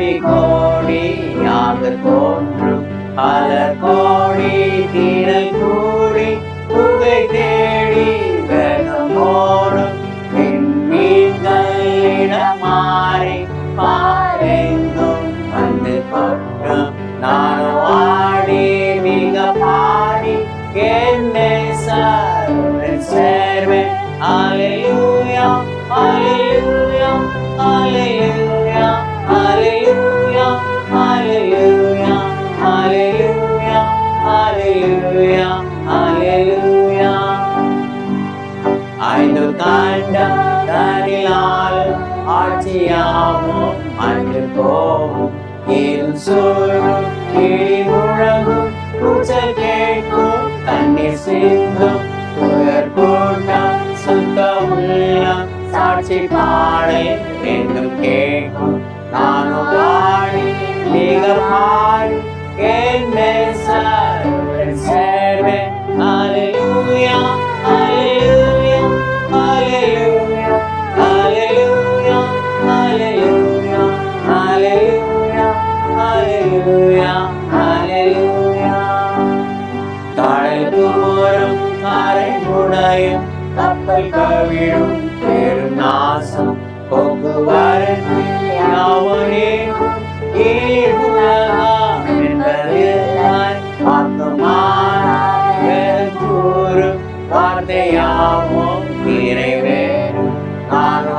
கோடி கோடி யாக தோன்றும். பல கோடி திரள் கூடி புகை தேடி வேகமோடும் விண்மீன்கள் இடமாறி பாரெங்கும் வந்து கொட்டும். நானும் ஆடி மிக பாடி என் சேர்வேன். அலையூயா அலையூயா அலையூயா அலை கண்டம் தனிலால் ஆட்சியாவும் அன்று போகும். இருள் சூழும் கிளி முழங்கும் கூச்சல் கேட்கும் தண்ணீர் சிந்தும். துயர் கூட்டம் சுத்த உள்ளம் சாட்சி பாடை என்றும் கேட்கும். நானும் பாடி ஹalleluya ஹalleluya ஹalleluya தாழ்த்துவோரும் அரைகுடையும் கப்பல் கவிழும் பெருநாசம் போக்குவரத்து யாவனே வார்த்தையாவும் நிறைவேறும் நான்